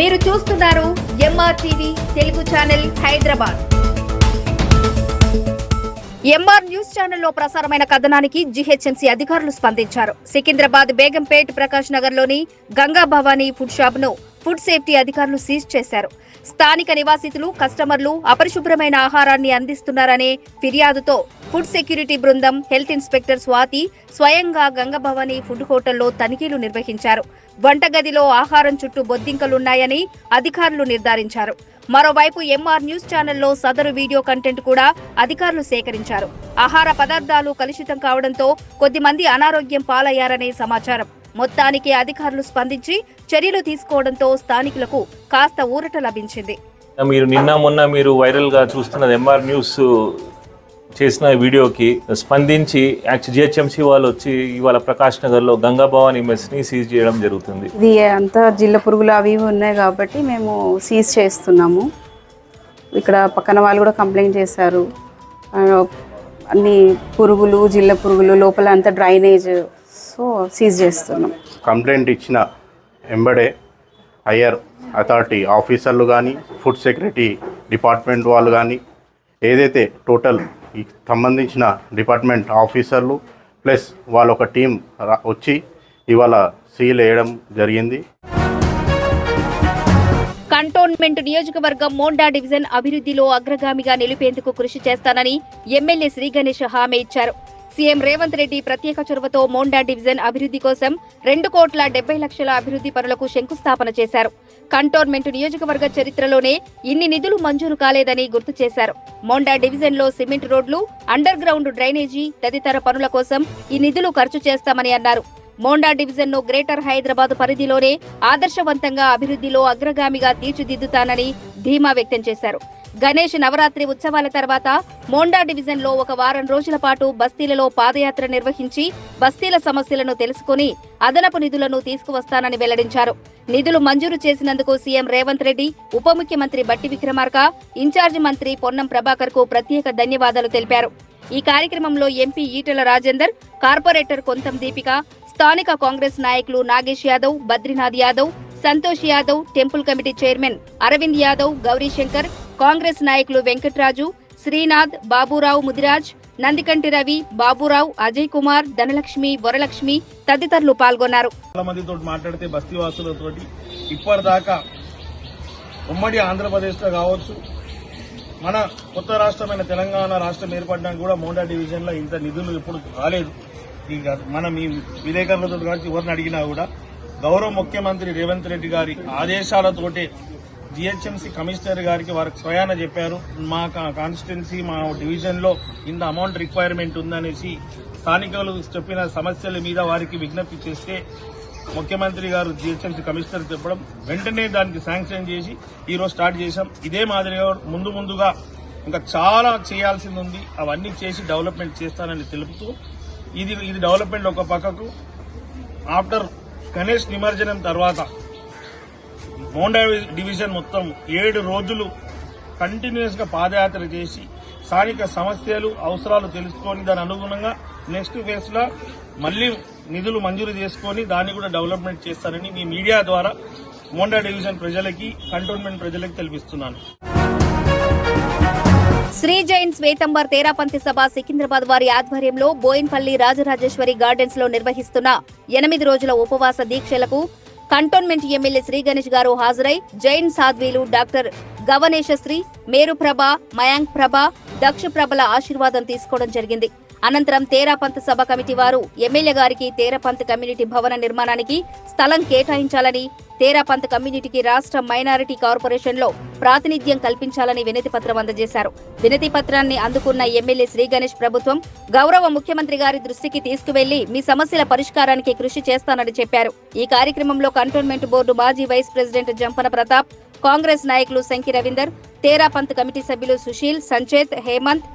మీరు చూస్తున్నారు MR TV Telugu channel Hyderabad. MR news ఛానల్లో ప్రసారమైన కథనానికి జీహెచ్ఎంసీ అధికారులు స్పందించారు. సికింద్రాబాద్ బేగంపేట్ ప్రకాష్ నగర్లోని గంగా భవానీ ఫుడ్ షాప్ను ఫుడ్ సేఫ్టీ అధికారులు సీజ్ చేశారు. స్థానిక నివాసితులు కస్టమర్లు అపరిశుభ్రమైన ఆహారాన్ని అందిస్తున్నారనే ఫిర్యాదుతో ఫుడ్ సెక్యూరిటీ బృందం హెల్త్ ఇన్స్పెక్టర్ స్వాతి స్వయంగా గంగభవాని ఫుడ్ హోటల్లో తనిఖీలు నిర్వహించారు. వంటగదిలో ఆహారం చుట్టూ బొద్దింకలున్నాయని అధికారులు నిర్ధారించారు. మరోవైపు ఎంఆర్ న్యూస్ ఛానల్లో సదరు వీడియో కంటెంట్ కూడా అధికారులు సేకరించారు. ఆహార పదార్థాలు కలుషితం కావడంతో కొద్దిమంది అనారోగ్యం పాలయ్యారనే సమాచారం. మొత్తానికి అధికారులు స్పందించి చర్యలు తీసుకోవడంతో స్థానికులకు కాస్త ఊరట లభించింది. మీరు నిన్న మొన్న మీరు వైరల్గా చూస్తున్నది ఎంఆర్ న్యూస్ చేసిన వీడియోకి స్పందించి యాక్చువల్ జిహెచ్ఎంసీ వాళ్ళు వచ్చి ఇవాళ ప్రకాష్ నగర్లో గంగా భవాని మెస్ని సీజ్ చేయడం జరుగుతుంది. ఇది అంతా జిల్ల పురుగులు అవి ఇవి ఉన్నాయి కాబట్టి మేము సీజ్ చేస్తున్నాము. ఇక్కడ పక్కన వాళ్ళు కూడా కంప్లైంట్ చేశారు. అన్ని పురుగులు జిల్ల పురుగులు లోపల అంతా డ్రైనేజ్. సో సీజ్ చేస్తున్నాం. కంప్లైంట్ ఇచ్చిన ఎంబడే హయ్యర్ అథారిటీ ఆఫీసర్లు కానీ ఫుడ్ సెక్యూరిటీ డిపార్ట్మెంట్ వాళ్ళు కానీ ఏదైతే టోటల్ సంబంధించిన డిపార్ట్మెంట్ ఆఫీసర్లు ప్లస్ వాళ్ళ ఒక టీం వచ్చి ఇవాళ సీల్ వేయడం జరిగింది. కంటోన్మెంట్ నియోజకవర్గం మోండా డివిజన్ అభివృద్ధిలో అగ్రగామిగా నిలిపేందుకు కృషి చేస్తానని ఎమ్మెల్యే శ్రీ గణేష్ హామీ ఇచ్చారు. సీఎం రేవంత్ రెడ్డి ప్రత్యేక చొరవతో మోండా డివిజన్ అభివృద్ధి కోసం రెండు కోట్ల డెబ్బై లక్షల అభివృద్ధి పనులకు శంకుస్థాపన చేశారు. కంటోన్మెంట్ నియోజకవర్గ చరిత్రలోనే ఇన్ని నిధులు మంజూరు కాలేదని గుర్తు చేశారు. మోండా డివిజన్లో సిమెంట్ రోడ్లు అండర్ గ్రౌండ్ డ్రైనేజీ తదితర పనుల కోసం ఈ నిధులు ఖర్చు చేస్తామని అన్నారు. మోండా డివిజన్ను గ్రేటర్ హైదరాబాద్ పరిధిలోనే ఆదర్శవంతంగా అభివృద్ధిలో అగ్రగామిగా తీర్చిదిద్దుతానని ధీమా వ్యక్తం చేశారు. గణేష్ నవరాత్రి ఉత్సవాల తర్వాత మోండా డివిజన్లో ఒక వారం రోజుల పాటు బస్తీలలో పాదయాత్ర నిర్వహించి బస్తీల సమస్యలను తెలుసుకుని అదనపు నిధులను తీసుకువస్తానని వెల్లడించారు. నిధులు మంజూరు చేసినందుకు సీఎం రేవంత్ రెడ్డి ఉప ముఖ్యమంత్రి బట్టి విక్రమార్క ఇన్ఛార్జి మంత్రి పొన్నం ప్రభాకర్కు ప్రత్యేక ధన్యవాదాలు తెలిపారు. ఈ కార్యక్రమంలో ఎంపీ ఈటల రాజేందర్ కార్పొరేటర్ కొంతం దీపిక స్థానిక కాంగ్రెస్ నాయకులు Nagesh Yadav Badrinath Yadav Santosh Yadav temple committee chairman Arvind Yadav Gaurishankar Congress నాయకులు వెంకట్రాజు శ్రీనాథ్ బాబురావు ముదిరాజ్ నందికంటి రవి బాబురావు అజయ్ కుమార్ ధనలక్ష్మి వరలక్ష్మి తదితరులు పాల్గొన్నారు. మందితో మాట్లాడితే బస్తీవాసులతో ఇప్పటిదాకా ఉమ్మడి ఆంధ్రప్రదేశ్లో కావచ్చు మన కొత్త రాష్ట్రమైన తెలంగాణ రాష్ట్రం ఏర్పడడానికి కూడా మోండా డివిజన్లో ఇంత నిధులు ఎప్పుడు రాలేదు. మనం ఈ విలేకరులతో కానీ ఎవరిని అడిగినా కూడా గౌరవ ముఖ్యమంత్రి రేవంత్ రెడ్డి గారి ఆదేశాలతోటే జిహెచ్ఎంసీ కమిషనర్ గారికి వారికి స్వయాన చెప్పారు మా కాన్స్టిట్యున్సీ మా డివిజన్లో ఇంత అమౌంట్ రిక్వైర్మెంట్ ఉందనేసి స్థానికులు చెప్పిన సమస్యల మీద వారికి విజ్ఞప్తి చేస్తే ముఖ్యమంత్రి గారు జిహెచ్ఎంసీ కమిషనర్ చెప్పడం వెంటనే దానికి శాంక్షన్ చేసి ఈరోజు స్టార్ట్ చేశాం. ఇదే మాదిరిగా ముందు ముందుగా ఇంకా చాలా చేయాల్సింది ఉంది. అవన్నీ చేసి డెవలప్మెంట్ చేస్తానని తెలుపుతూ ఇది ఇది డెవలప్మెంట్ ఒక పక్కకు ఆఫ్టర్ గణేష్ నిమజ్జనం తర్వాత మోండా డివిజన్ మొత్తం ఏడు రోజులు కంటిన్యూస్గా పాదయాత్ర చేసి స్థానిక సమస్యలు అవసరాలు తెలుసుకొని దాని అనుగుణంగా నెక్స్ట్ ఫేజ్లో మళ్ళీ నిధులు మంజూరు చేసుకొని దాన్ని కూడా డెవలప్మెంట్ చేస్తారని మీ మీడియా ద్వారా మోండా డివిజన్ ప్రజలకి కంటోన్మెంట్ ప్రజలకి తెలిపిస్తున్నాను. శ్రీ జైన్ శ్వేతంబర్ తేరాపంతి సభ సికింద్రాబాద్ వారి ఆధ్వర్యంలో బోయిన్పల్లి రాజరాజేశ్వరి గార్డెన్స్లో నిర్వహిస్తున్న ఎనిమిది రోజుల ఉపవాస దీక్షలకు కంటోన్మెంట్ ఎమ్మెల్యే శ్రీ గణేష్ గారు హాజరై జైన్ సాధ్వీలు డాక్టర్ గవనేశశ్రీ మేరుప్రభ మయాంక్ ప్రభ దక్ష ప్రభల ఆశీర్వాదం తీసుకోవడం జరిగింది. అనంతరం తేరాపంత్ సభ కమిటీ వారు ఎమ్మెల్యే గారికి తేరాపంత్ కమ్యూనిటీ భవన నిర్మాణానికి స్థలం కేటాయించాలని తేరాపంత్ కమ్యూనిటీకి రాష్ట్ర మైనారిటీ కార్పొరేషన్లో ప్రాతినిధ్యం కల్పించాలని వినతి పత్రం అందజేశారు. వినతి పత్రాన్ని అందుకున్న ఎమ్మెల్యే శ్రీ గణేష్ ప్రభుత్వం గౌరవ ముఖ్యమంత్రి గారి దృష్టికి తీసుకువెళ్ళి మీ సమస్యల పరిష్కారానికి కృషి చేస్తానని చెప్పారు. ఈ కార్యక్రమంలో కంటోన్మెంట్ బోర్డు మాజీ వైస్ ప్రెసిడెంట్ జంపన ప్రతాప్ కాంగ్రెస్ నాయకులు శంకి రవీందర్ తేరాపంత్ కమిటీ సభ్యులు సుశీల్ సంచేత్ హేమంత్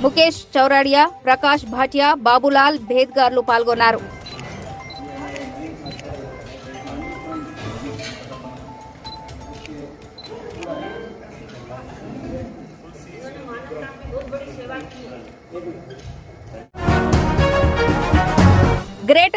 ముఖేష్ చౌరాడియా ప్రకాష్ భాటియా బాబులాల్ భేద్గార్లు పాల్గొన్నారు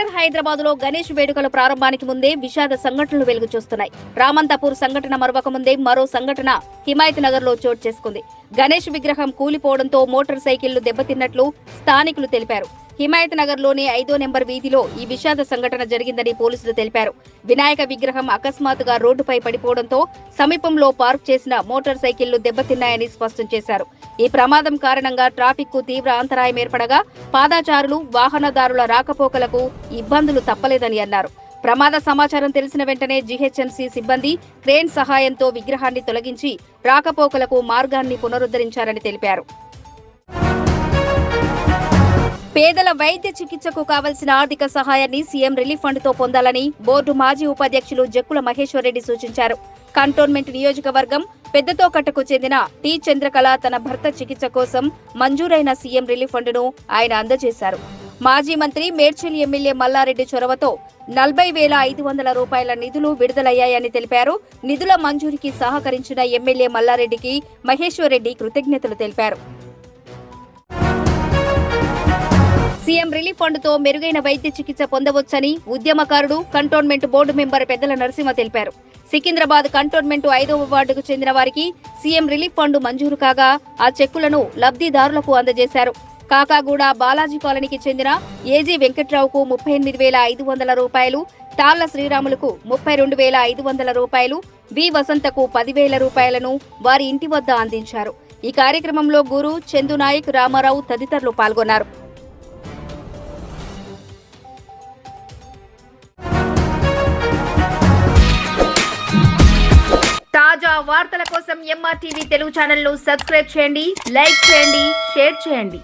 గ్రేటర్ హైదరాబాద్లో గణేష్ వేడుకల ప్రారంభానికి ముందే విషాద సంఘటనలు వెలుగు చూస్తున్నాయి. రామంతపూర్ సంఘటన మరొక ముందే మరో సంఘటన హిమాయత్ నగర్లో చోటు చేసుకుంది. గణేష్ విగ్రహం కూలిపోవడంతో మోటార్ సైకిళ్ళు దెబ్బతిన్నట్లు స్థానికులు తెలిపారు. హిమాయత్ నగర్లోని ఐదో నెంబర్ వీధిలో ఈ విషాద సంఘటన జరిగిందని పోలీసులు తెలిపారు. వినాయక విగ్రహం అకస్మాత్తుగా రోడ్డుపై పడిపోవడంతో సమీపంలో పార్క్ చేసిన మోటార్ సైకిళ్ళు దెబ్బతిన్నాయని స్పష్టం చేశారు. ఈ ప్రమాదం కారణంగా ట్రాఫిక్కు తీవ్ర అంతరాయం ఏర్పడగా పాదాచారులు వాహనదారుల రాకపోకలకు ఇబ్బందులు తప్పలేదని అన్నారు. ప్రమాద సమాచారం తెలిసిన వెంటనే జీహెచ్ఎంసీ సిబ్బంది క్రేన్ సహాయంతో విగ్రహాన్ని తొలగించి రాకపోకలకు మార్గాన్ని పునరుద్ధరించారని తెలిపారు. పేదల వైద్య చికిత్సకు కావలసిన ఆర్థిక సహాయాన్ని సీఎం రిలీఫ్ ఫండ్తో పొందాలని బోర్డు మాజీ ఉపాధ్యక్షులు జక్కుల మహేశ్వరరెడ్డి సూచించారు. కంటోన్మెంట్ నియోజకవర్గం పెద్దతోకట్టకు చెందిన టి చంద్రకళ తన భర్త చికిత్స కోసం మంజూరైన సీఎం రిలీఫ్ ఫండ్ను ఆయన అందజేశారు. మాజీ మంత్రి మేడ్చల్ ఎమ్మెల్యే మల్లారెడ్డి చొరవతో నలభై వేల ఐదు వందల రూపాయల నిధులు విడుదలయ్యాయని తెలిపారు. నిధుల మంజూరికి సహకరించిన ఎమ్మెల్యే మల్లారెడ్డికి మహేశ్వరరెడ్డి కృతజ్ఞతలు తెలిపారు. సీఎం రిలీఫ్ ఫండ్తో మెరుగైన వైద్య చికిత్స పొందవచ్చని ఉద్యమకారుడు కంటోన్మెంట్ బోర్డు మెంబర్ పెద్దల నరసింహ తెలిపారు. సికింద్రాబాద్ కంటోన్మెంట్ ఐదవ వార్డుకు చెందిన వారికి సీఎం రిలీఫ్ ఫండ్ మంజూరు కాగా ఆ చెక్కులను లబ్ధిదారులకు అందజేశారు. కాకాగూడ బాలాజీ కాలనీకి చెందిన ఏజీ వెంకట్రావుకు ముప్పై ఎనిమిది వేల ఐదు వందల రూపాయలు తాళ్ళ శ్రీరాములకు ముప్పై రెండు వేల ఐదు వందల రూపాయలు వి వసంతకు పదివేల రూపాయలను వారి ఇంటి వద్ద అందించారు. ఈ కార్యక్రమంలో గురు చందునాయక్ రామారావు తదితరులు పాల్గొన్నారు. తాజా వార్తల కోసం ఎంఆర్టీవీ తెలుగు ఛానల్ను సబ్స్క్రైబ్ చేయండి లైక్ చేయండి షేర్ చేయండి.